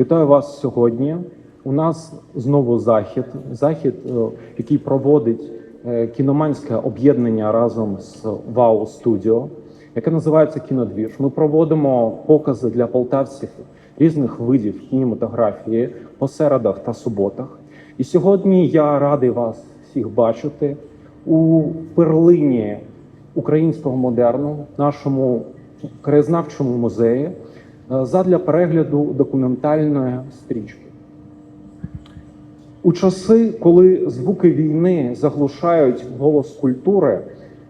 Вітаю вас сьогодні. У нас знову захід, захід, е, який проводить е, кіноманське об'єднання разом з ВАУ Студіо, яке називається Кінодвіж. Ми проводимо покази для полтавців різних видів кінематографії по середах та суботах. І сьогодні я радий вас всіх бачити у перлині українського модерну, нашому краєзнавчому музеї, задля перегляду документальної стрічки. У часи, коли звуки війни заглушають голос культури,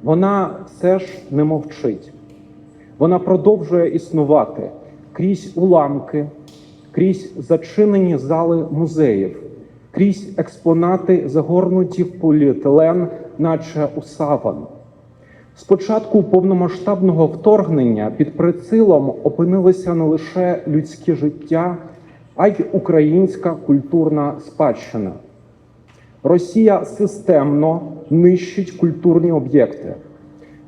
вона все ж не мовчить. Вона продовжує існувати крізь уламки, крізь зачинені зали музеїв, крізь експонати, загорнуті в поліетилен, наче у саван. Спочатку повномасштабного вторгнення під прицілом опинилися не лише людське життя, а й українська культурна спадщина. Росія системно нищить культурні об'єкти.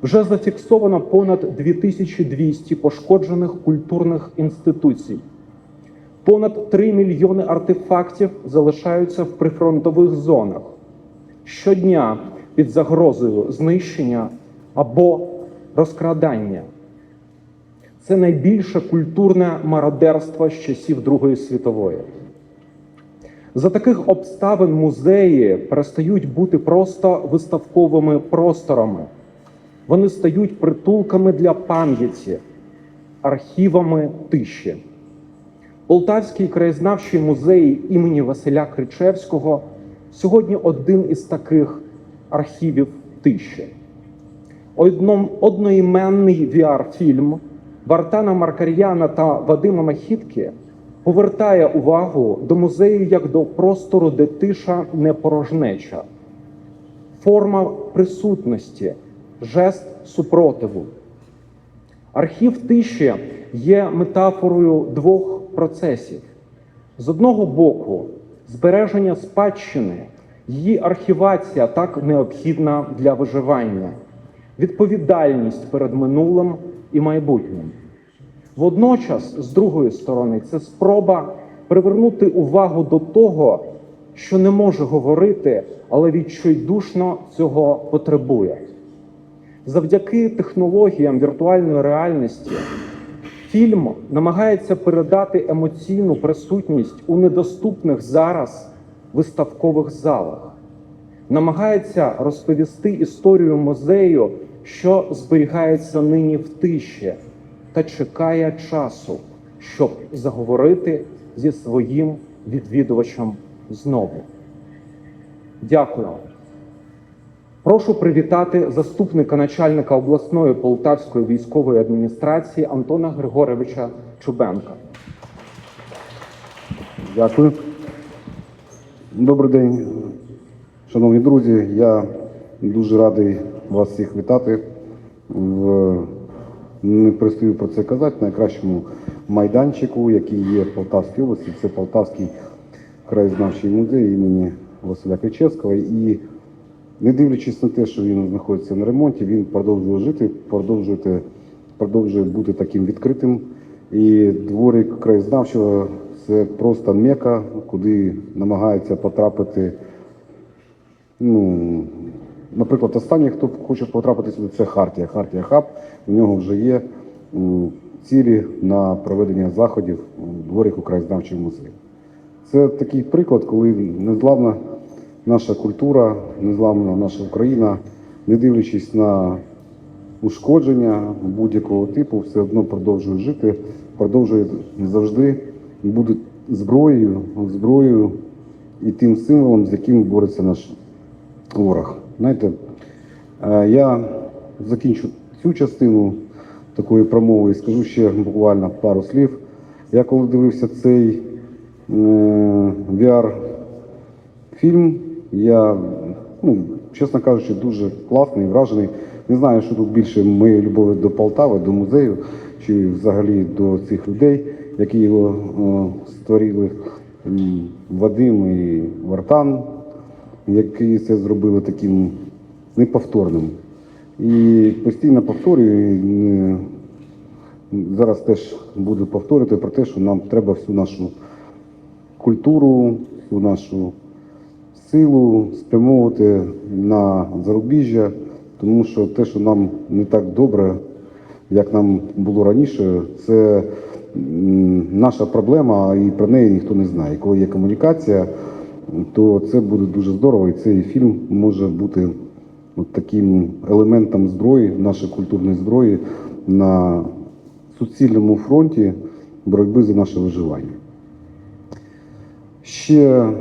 Вже зафіксовано понад 2200 пошкоджених культурних інституцій. Понад 3 мільйони артефактів залишаються в прифронтових зонах. Щодня під загрозою знищення або розкрадання. Це найбільше культурне мародерство з часів Другої світової. За таких обставин музеї перестають бути просто виставковими просторами. Вони стають притулками для пам'яті, архівами тиші. Полтавський краєзнавчий музей імені Василя Кричевського сьогодні один із таких архівів тиші. Одноіменний VR-фільм Вартана Маркар'яна та Вадима Махітки повертає увагу до музею як до простору, де тиша не порожнеча, форма присутності, жест супротиву. Архів тиші є метафорою двох процесів: з одного боку, збереження спадщини, її архівація так необхідна для виживання, відповідальність перед минулим і майбутнім. Водночас, з другої сторони, це спроба привернути увагу до того, що не може говорити, але відчайдушно цього потребує. Завдяки технологіям віртуальної реальності фільм намагається передати емоційну присутність у недоступних зараз виставкових залах, намагається розповісти історію музею, що зберігається нині в тиші, та чекає часу, щоб заговорити зі своїм відвідувачем знову. Дякую. Прошу привітати заступника начальника обласної полтавської військової адміністрації Антона Григоровича Чубенка. Дякую. Добрий день, шановні друзі. Я дуже радий вас всіх вітати не пристаю про це казати, найкращому майданчику, який є в Полтавській області. Це Полтавський краєзнавчий музей імені Василя Кричевського. І не дивлячись на те, що він знаходиться на ремонті, він продовжує жити, продовжує, продовжує бути таким відкритим. І дворик краєзнавчого це просто мека, куди намагається потрапити. Ну, наприклад, останній, хто хоче потрапити сюди, це Хартія. Хартія Хаб. У нього вже є цілі на проведення заходів у дворику краєзнавчого музею. Це такий приклад, коли незламна наша культура, незламна наша Україна, не дивлячись на ушкодження будь-якого типу, все одно продовжує жити, продовжує завжди бути зброєю, зброєю і тим символом, з яким бореться наш ворог. Знаєте, е, я закінчу цю частину такої промови і скажу ще буквально пару слів. Я коли дивився цей е, VR-фільм, я, ну, чесно кажучи, дуже класний, вражений. Не знаю, що тут більше моєї любові до Полтави, до музею, чи взагалі до цих людей, які його е, створили. Вадим і Вартан, які це зробили таким неповторним. І постійно повторюю, е, зараз теж буду повторювати про те, що нам треба всю нашу культуру, всю нашу силу спрямовувати на зарубіжжя, тому що те, що нам не так добре, як нам було раніше, це наша проблема, і про неї ніхто не знає. Коли є комунікація, то це буде дуже здорово, і цей фільм може бути от таким елементом зброї, нашої культурної зброї на суцільному фронті боротьби за наше виживання. Ще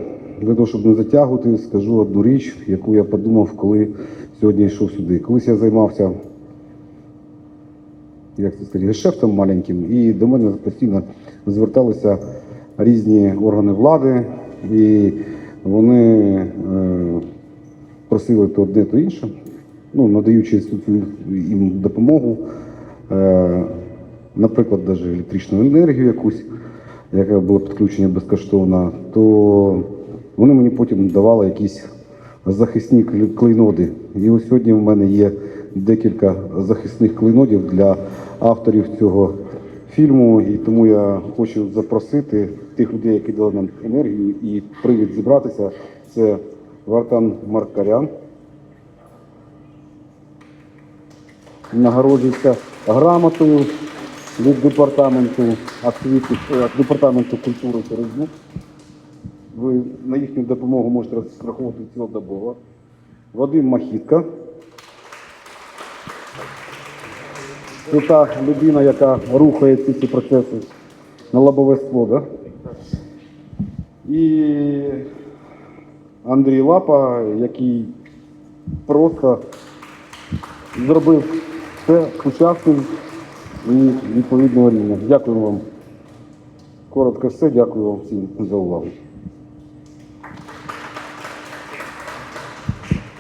для того, щоб не затягувати, скажу одну річ, яку я подумав, коли сьогодні йшов сюди. Колись я займався як це сказати, гешефтом маленьким, і до мене постійно зверталися різні органи влади, і вони е, просили то одне, то інше, ну, надаючи їм допомогу, е, наприклад, навіть електричну енергію якусь, яка була підключення безкоштовно, то вони мені потім давали якісь захисні клей- клейноди. І ось сьогодні в мене є декілька захисних клейнодів для авторів цього фільму. І тому я хочу запросити тих людей, які дали нам енергію і привід зібратися. Це Вартан Маркарян. Нагороджується грамотою від департаменту е, департаменту культури та туризму. Ви на їхню допомогу можете розраховувати цілодобово. Вадим Махітка. Це людина, яка рухає ці всі процеси на лобове скло, да? І Андрій Лапа, який просто зробив все сучасним і відповідного рівня. Дякую вам. Коротко все, дякую вам всім за увагу.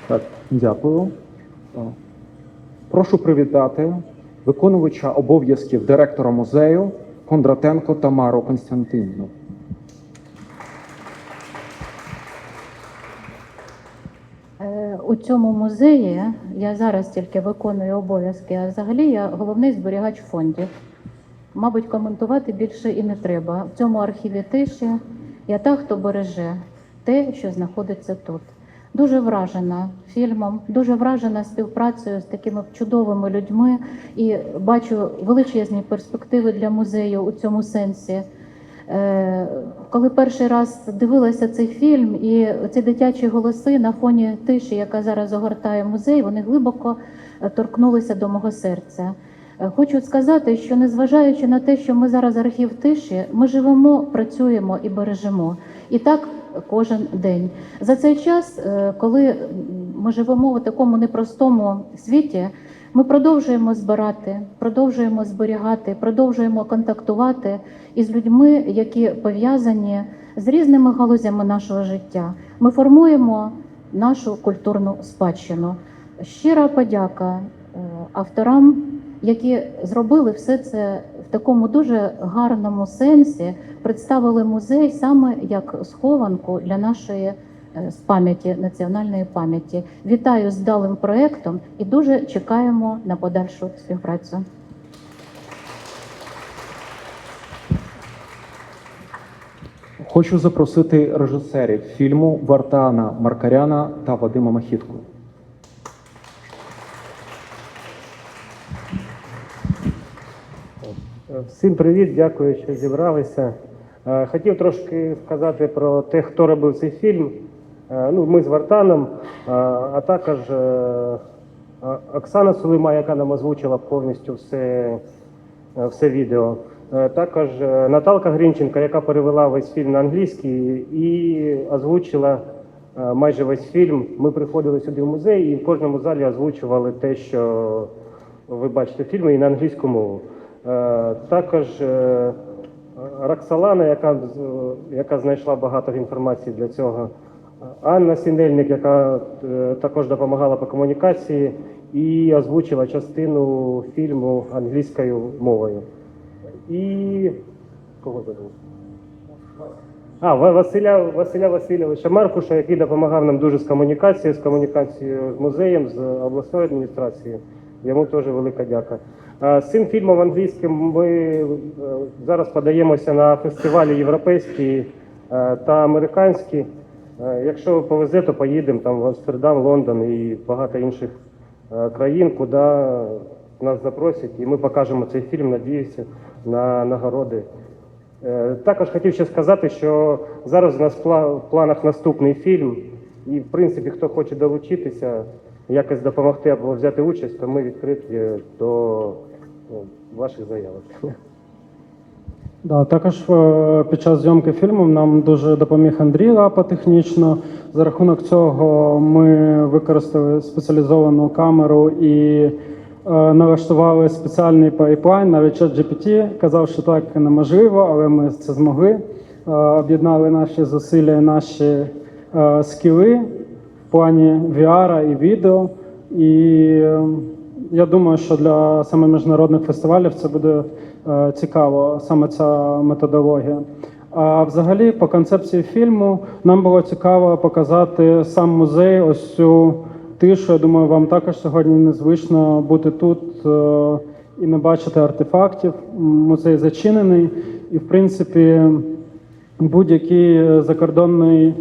Так, дякую. Прошу привітати виконувача обов'язків директора музею Кондратенко Тамару Константинівну. Е, У цьому музеї я зараз тільки виконую обов'язки, а взагалі я головний зберігач фондів. Мабуть, коментувати більше і не треба. В цьому архіві тиші я та, хто береже те, що знаходиться тут. Дуже вражена фільмом, дуже вражена співпрацею з такими чудовими людьми і бачу величезні перспективи для музею у цьому сенсі. Е, Коли перший раз дивилася цей фільм, і ці дитячі голоси на фоні тиші, яка зараз огортає музей, вони глибоко торкнулися до мого серця. Е, Хочу сказати, що незважаючи на те, що ми зараз архів тиші, ми живемо, працюємо і бережемо. І так кожен день. За цей час, е, коли ми живемо у такому непростому світі, ми продовжуємо збирати, продовжуємо зберігати, продовжуємо контактувати із людьми, які пов'язані з різними галузями нашого життя. Ми формуємо нашу культурну спадщину. Щира подяка е, авторам, які зробили все це такому дуже гарному сенсі, представили музей саме як схованку для нашої е, пам'яті національної пам'яті. Вітаю з далим проектом і дуже чекаємо на подальшу співпрацю. Хочу запросити режисерів фільму Вартана Маркаряна та Вадима Махітку. Всім привіт, дякую, що зібралися. Е, Хотів трошки сказати про те, хто робив цей фільм. Е, Ну, ми з Вартаном, е, а також Оксана Сулима, яка нам озвучила повністю все, все відео. Також Наталка Грінченка, яка перевела весь фільм на англійський і озвучила майже весь фільм. Ми приходили сюди в музей і в кожному залі озвучували те, що ви бачите в фільмі, і на англійську мову. Е, Також е, Роксолана, яка, яка знайшла багато інформації для цього. Анна Сінельник, яка е, також допомагала по комунікації і озвучила частину фільму англійською мовою. І кого забув? А, Ва- Василя, Василя Васильовича Маркуша, який допомагав нам дуже з комунікацією, з комунікацією з музеєм, з обласною адміністрацією. Йому теж велика дяка. З цим фільмом англійським ми е, зараз подаємося на фестивалі європейські е, та американські. Е, Якщо повезе, то поїдемо там в Амстердам, Лондон і багато інших країн, куди нас запросять, і ми покажемо цей фільм. Надіюся на нагороди. Також хотів ще сказати, що зараз у нас в планах наступний фільм, і в принципі, хто хоче долучитися, якось допомогти або взяти участь, то ми відкриті до ну, ваших заявок. Да, також е, під час зйомки фільму нам дуже допоміг Андрій Лапа технічно. За рахунок цього ми використали спеціалізовану камеру і е, налаштували спеціальний пайплайн. Навіть ChatGPT казав, що так неможливо, але ми це змогли. Е, Об'єднали наші зусилля і наші е, скіли плані VR і відео. І е, я думаю, що для саме міжнародних фестивалів це буде е, цікаво, саме ця методологія. А взагалі, по концепції фільму, нам було цікаво показати сам музей, ось цю тишу. Я думаю, вам також сьогодні незвично бути тут е, і не бачити артефактів. Музей зачинений, і в принципі будь-який е, закордонний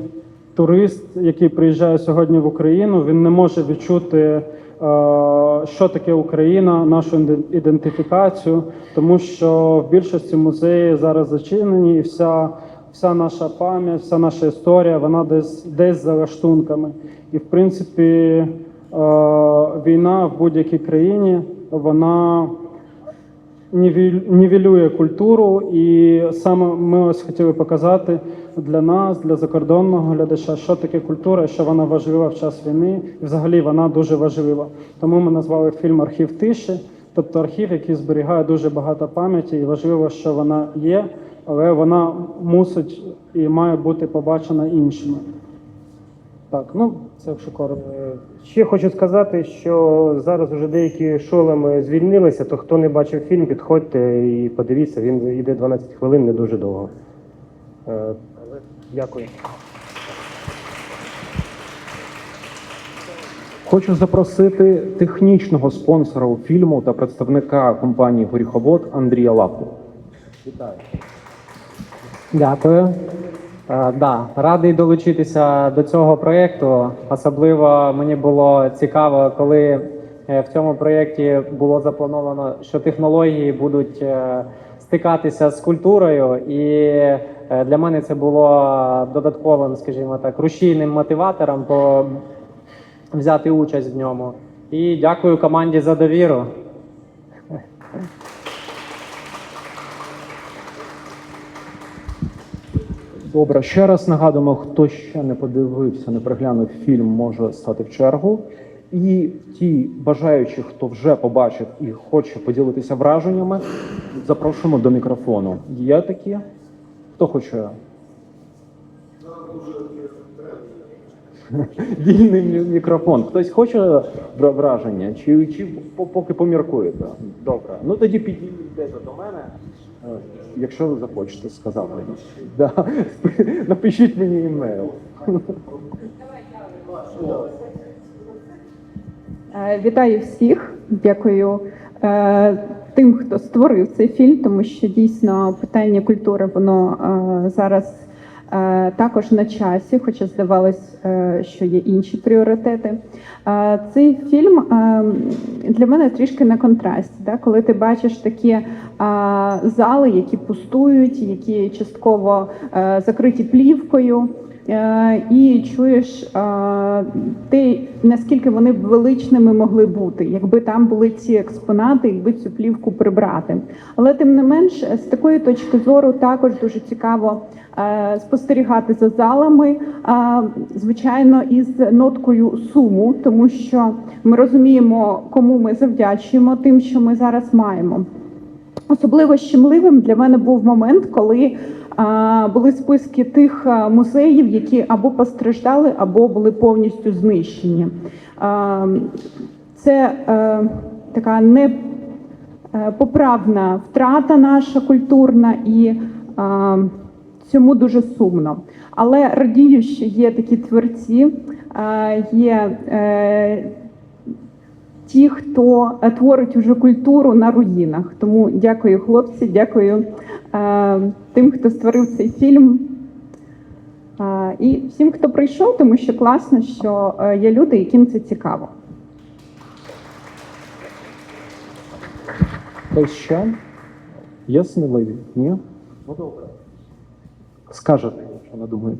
турист, який приїжджає сьогодні в Україну, він не може відчути, е, що таке Україна, нашу ідентифікацію, тому що в більшості музеї зараз зачинені, і вся, вся наша пам'ять, вся наша історія, вона десь десь за лаштунками. І в принципі, е, війна в будь-якій країні, вона нівелює культуру, і саме ми ось хотіли показати для нас, для закордонного глядача, що таке культура, що вона важлива в час війни, і взагалі вона дуже важлива. Тому ми назвали фільм Архів тиші, тобто архів, який зберігає дуже багато пам'яті, і важливо, що вона є, але вона мусить і має бути побачена іншими. Так, ну це якщо коротко. Ще хочу сказати, що зараз вже деякі шолеми звільнилися, то хто не бачив фільм, підходьте і подивіться, він йде 12 хвилин, не дуже довго. Е, Дякую. Хочу запросити технічного спонсора фільму та представника компанії Горіховод Андрія Лапу. Вітаю. Дякую. Е, да, радий долучитися до цього проєкту. Особливо мені було цікаво, коли е, в цьому проєкті було заплановано, що технології будуть е, стикатися з культурою, і для мене це було додатковим, скажімо так, рушійним мотиватором по взяти участь в ньому. І дякую команді за довіру. Добре, ще раз нагадуємо, хто ще не подивився, не переглянув фільм, може стати в чергу. І ті бажаючі, хто вже побачив і хоче поділитися враженнями, запрошуємо до мікрофону. Є такі? Хто хоче? Вільний мікрофон. Хтось хоче враження? Чи, чи поки поміркуєте? Добре. Ну тоді підійдете до мене, якщо ви захочете сказати. Да. Напишіть мені імейл. Е, Вітаю всіх. Дякую е, тим, хто створив цей фільм, тому що дійсно питання культури воно е, зараз також на часі, хоча здавалось, е, що є інші пріоритети. Е, Цей фільм е, для мене трішки на контрасті, коли ти бачиш такі е, зали, які пустують, які частково е, закриті плівкою. Е, і чуєш е, ти, наскільки вони величними могли бути, якби там були ці експонати, якби цю плівку прибрати. Але тим не менш, з такої точки зору також дуже цікаво е, спостерігати за залами, звичайно, із ноткою суму, тому що ми розуміємо, кому ми завдячуємо тим, що ми зараз маємо. Особливо щемливим для мене був момент, коли були списки тих музеїв, які або постраждали, або були повністю знищені. Це е, така непоправна втрата наша культурна і цьому дуже сумно. Але радію, що є такі творці, є. Е, ті, хто е, творить уже культуру на руїнах. Тому дякую, хлопці, дякую е, тим, хто створив цей фільм. Е, І всім, хто прийшов, тому що класно, що е, є люди, яким це цікаво. Ще? Є? Ні? Ну добре. Скажете, що не думаєте.